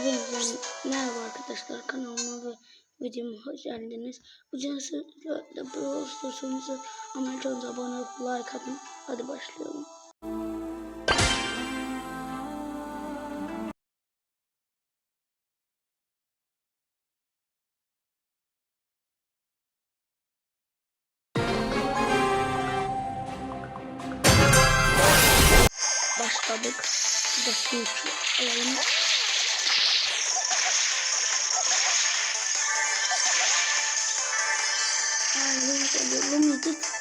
Hepinize merhaba arkadaşlar kanalıma ve videoma hoş geldiniz. Bu cansızla Brawl Stars'ımızı Amerikan'da abone olup like atın. Hadi başlayalım. Başladık. İçiyor. Alalım.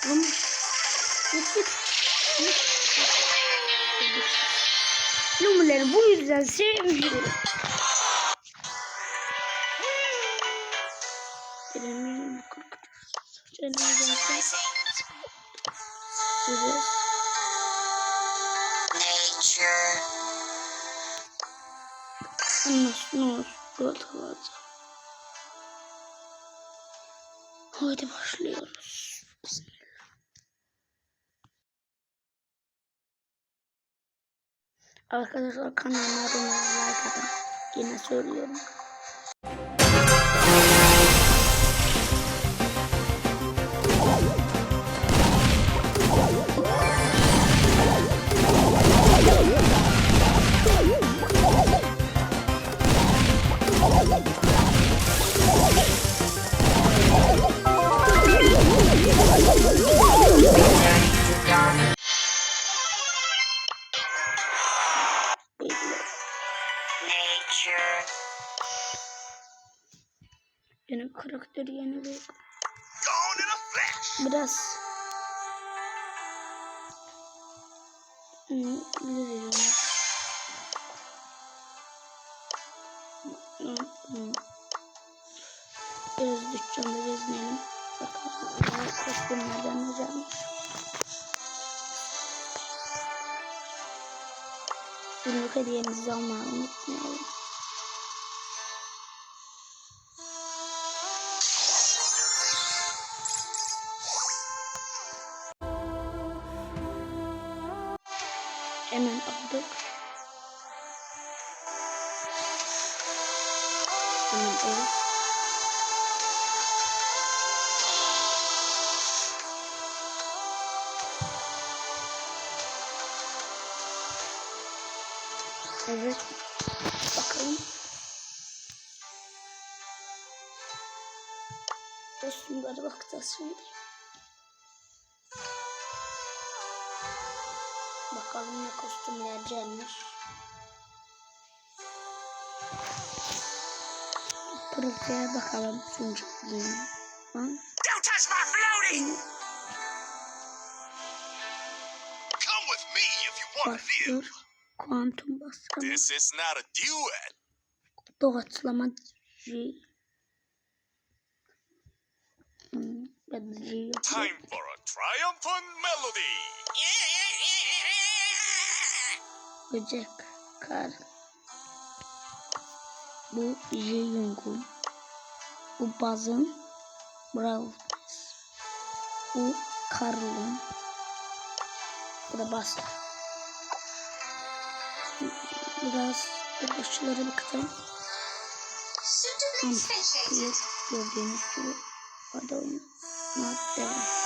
Lumi. Git git. Lumileri bu yüzden sevmiyorum. Bir bakın. Güzel. nature. Nasıl ne olur? Gol alacağım. Haydi başlıyoruz. Bismillah. Arkadaşlar kanalıma abone olun, like atın. Yine söylüyorum. Bir biraz Hmm, biliyorum. Hmm, hmm. Biraz dükkanda gezmeyelim. Bakalım kostümlerden ne gelmiş. Günlük hediyemizi almayı unutmayalım. Alıp Evet. Bakalım. Kostümlere bakacağız şimdi. Bakalım ne kostümler gelmiş. Pırıltıya bakalım. Sunucu. Lan. Don't touch my floaty. Come with me if you want to live. Kuantum baskını. This is not a duet. Doğaçlama G. Hmm, ben G. Time for a triumphant melody. Böcek. Kar. Bu Jeyung'un. Bu Baz'ın. Brawl. Bu Karl'ın. Bu da Baz. Biraz başları bakacağım. Antikliyor gördüğünüz gibi. Böyle oynayacağız.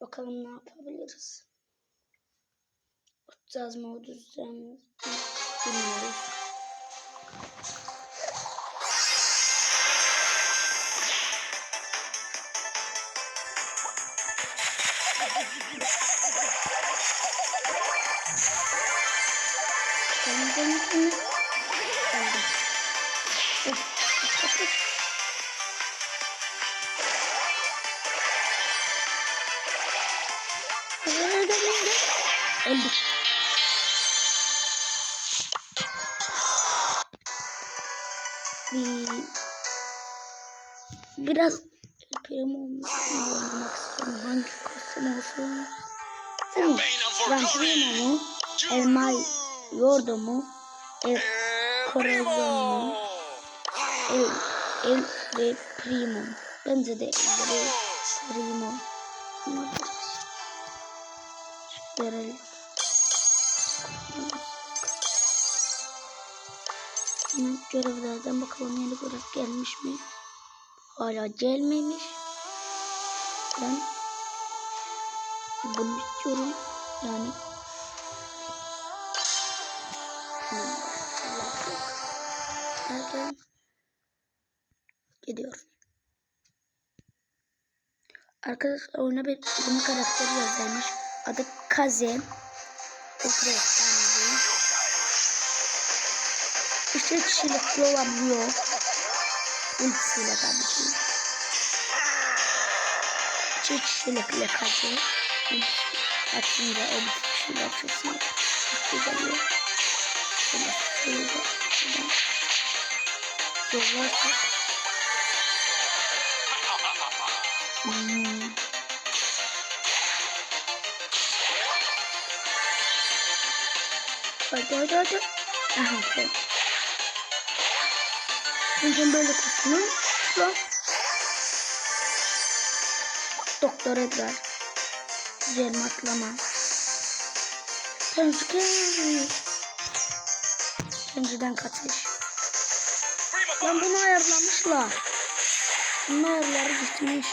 Bakalım ne yapabiliriz. Atacağız mı öldüreceğiz mi? Bilmiyoruz. Elimizden gittiğinde aldım. Of, of, biraz prim olmuş. Olmak istiyorum. Hangi kostüm olsun? Tamam. Ben prim mu? Elma yordu mu? El korazon mu? El, el ve primo. Bence de el ve primo. Verelim. Görevlerden bakalım yeni görev gelmiş mi? Hala gelmemiş. Ben bunu istiyorum. Yani Nereden? Gidiyorum. Arkadaşlar oyuna bir yeni karakter yazılmış. Adı Kaze. Okra efsanevi. İşte kişilikli olabiliyor. Ultisiyle tabii ki. Çift kişilikli Kaze. Açınca o bir kişiyle açılsın. Güzel oluyor. Şöyle şöyle şuradan. Yollarsak. Hmm. Hadi hadi hadi. Aha tamam. Önce böyle kusunun. Şu. Doktor Edgar. Güzel atlama. Pençe. Pençeden kaçış. Lan bunu ayarlamışlar. Bunun ayarları gitmiş.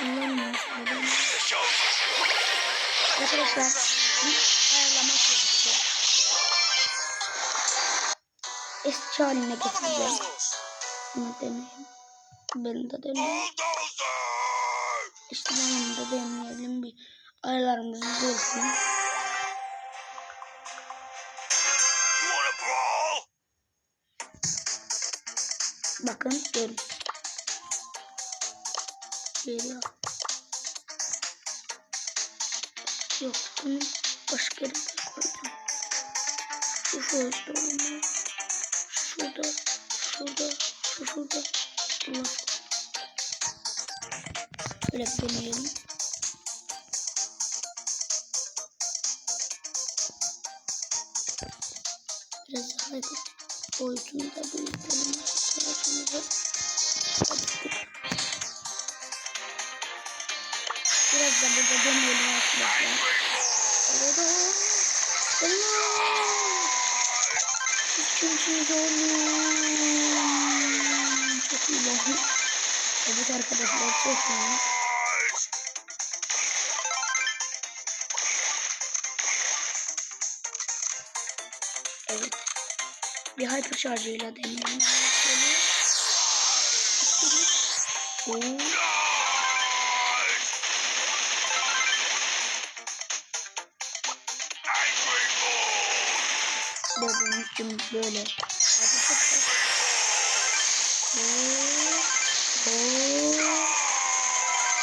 Anlamıyorum. Arkadaşlar Eski haline getireceğim. Bunu deneyim. Ben de. Bulldozer! İşte ben da deneyelim bir wanna brawl? Bakın görün. Geliyor. Yok bunu başka yere koyacağım. Şurada olmalı. Şu şurada. Şurada. Şu şurada. Allah. Böyle bir deneyelim. Biraz daha da boyutunu da büyütelim. Tarafımızı. Biraz da burada deneyelim arkadaşlar. Orada. Allah! Üçüncü olmuş. Çok oldu. Evet arkadaşlar çok iyi. Evet. Bir hyper şarjıyla. Şöyle. Oo. Gibi böyle. Hadi çok.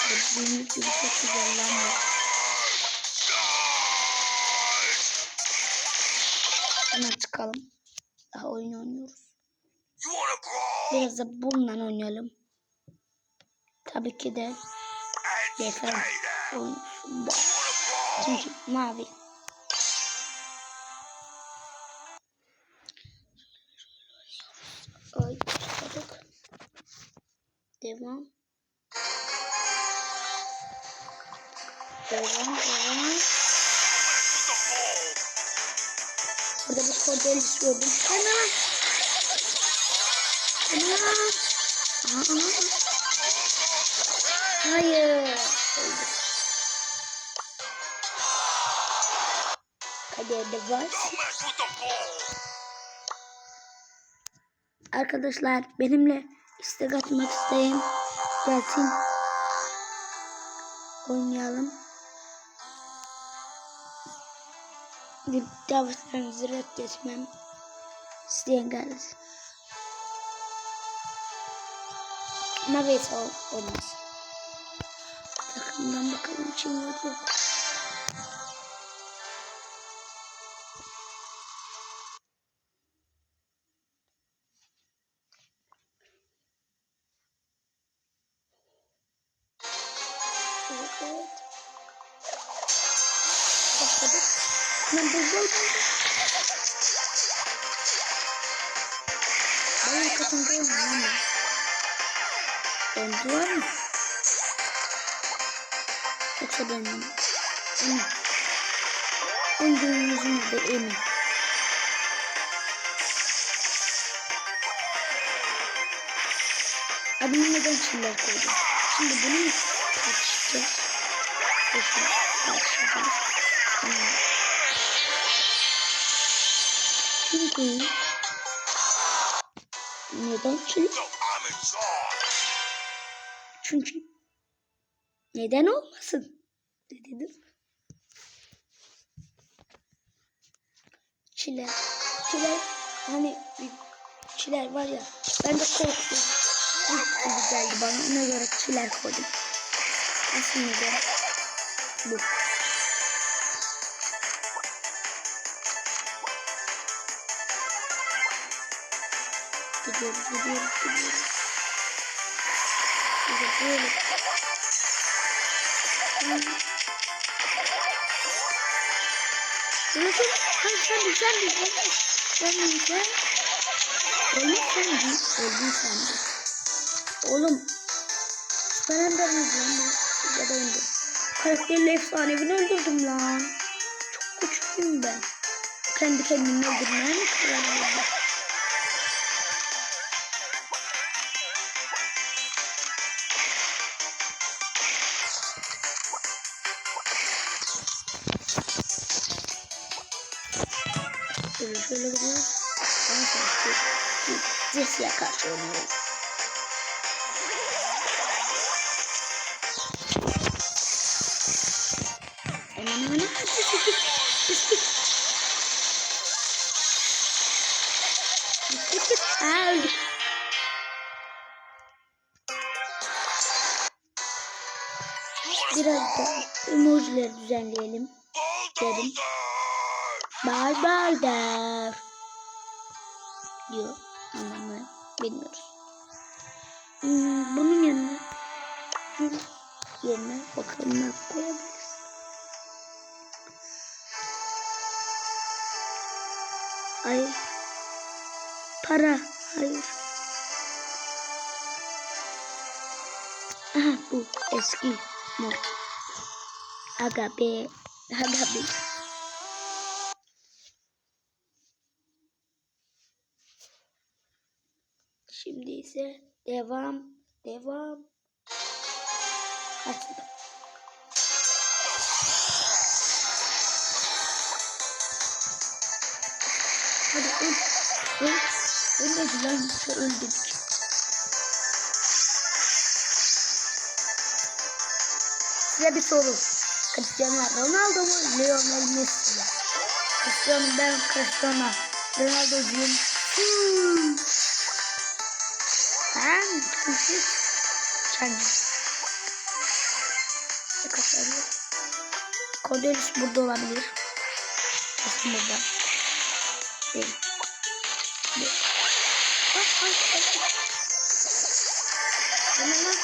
Gördüğünüz gibi çok güzel lan bu. Hemen çıkalım. Daha oyun oynuyoruz. Biraz da bununla oynayalım. Tabii ki de brawl? Çünkü mavi. Ay başladık. Devam. Devam devam. With the ball! Burada bir kordelis gördüm. Hemen. Hemen. Aa. Hayır. Öldüm. Kaderde var. Arkadaşlar benimle istek atmak isteyen gelsin. Oynayalım. Davetlerinizi reddetmem. İsteyen gelsin. Ama olmaz. Takımdan bakalım kim var Evet. Başladık. Ben buldum. Bayağı katındayım yani. Döndüler mi? Yoksa dönmem. Emin. Öndüğün yüzümde emin. Abi neden çiller koydum? Şimdi bunu mu? Çünkü neden charge. Çünkü neden olmasın? Dedim. Çiler. Çiler hani çiler var ya ben de korktum. İlk gibi geldi bana ona göre çiler koydum. Aslında bu. Gidiyoruz, gidiyoruz, gidiyoruz. Gidiyoruz. Burası, hayır sen değil, sen değil, sen değil, sen değil, sen. Oğlum sen değil, öldün sen değil. Oğlum, ben Ender miyim? Ya da Ender. Karakterli efsanevini öldürdüm lan. Çok güçlüyüm ben. Kendi kendimi öldürmeye mi karar? Şöyle şöyle gidiyoruz. Ondan sonra Jesse'ye karşı oynuyoruz. Git git. Aa Biraz da emojileri düzenleyelim. bulldozer? Bal bal der. Diyor. Anlamı bilmiyoruz. Hmm, bunun yanına gül yerine bakalım ne koyabiliriz. Hayır. Para. Hayır. Aha bu eski mod. Aga be. Aga be. Şimdi ise devam, devam. Açıldı. Hadi öl, öl, ölmedi lan, şu öldük. Size bir soru. Cristiano Ronaldo mu, Lionel Messi mi? Cristiano ben Cristiano Ronaldo'cuyum. Hmm. Ben çünkü kendim. Ne kadar Cordelis burada olabilir. Kesin burada. Değil. Değil. Ah, ah, ah. Hemen lan.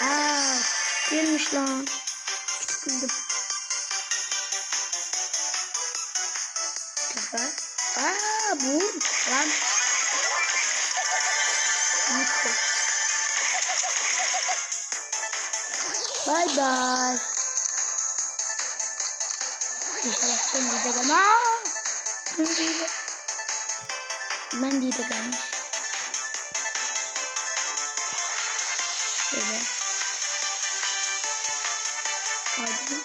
Aa, girmiş lan. Güldüm. Güzel. Lan. Mutlu. Bye bye. İnşallah sen de. Aa! Ben Ben de gelmiş. Şöyle. Hadi.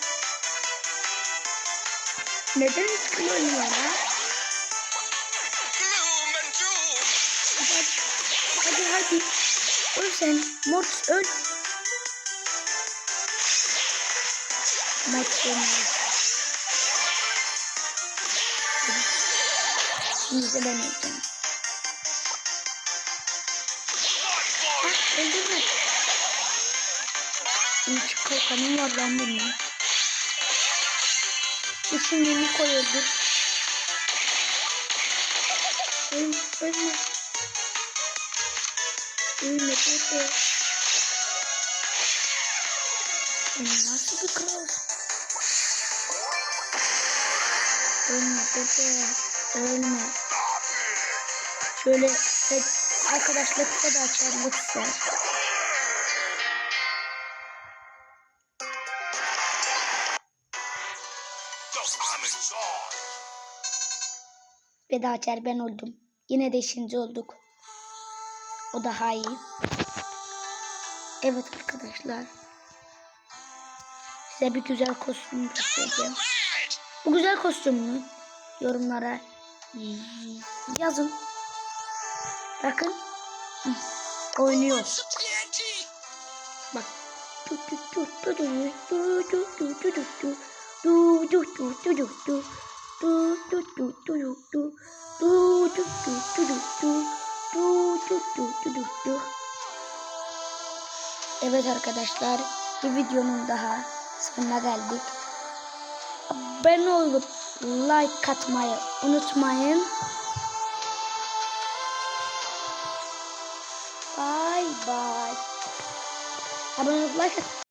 Neden çıkıyor ya? Hadi. Öl sen. Mortis öl. Maç sonu. Şimdi de ben öleceğim. Ah öldürme. İki kalkanım var lan benim. İçinde Niko öldür. Ölme, ölme. Ölmedi. Nasıl bir kral? Ölme bebe. Ölme. Şöyle arkadaşlar lütfen da açar lütfen. Veda açar ben oldum. Yine de işinci olduk. O daha iyi. Evet arkadaşlar. Size bir güzel kostüm göstereceğim. Bu güzel kostümü yorumlara yazın. Bakın. Oynuyor. Bak. Du, du, du, du, du, du. Evet arkadaşlar bir videonun daha sonuna geldik. Abone olup like atmayı unutmayın. Bye bye. Abone olup like atmayı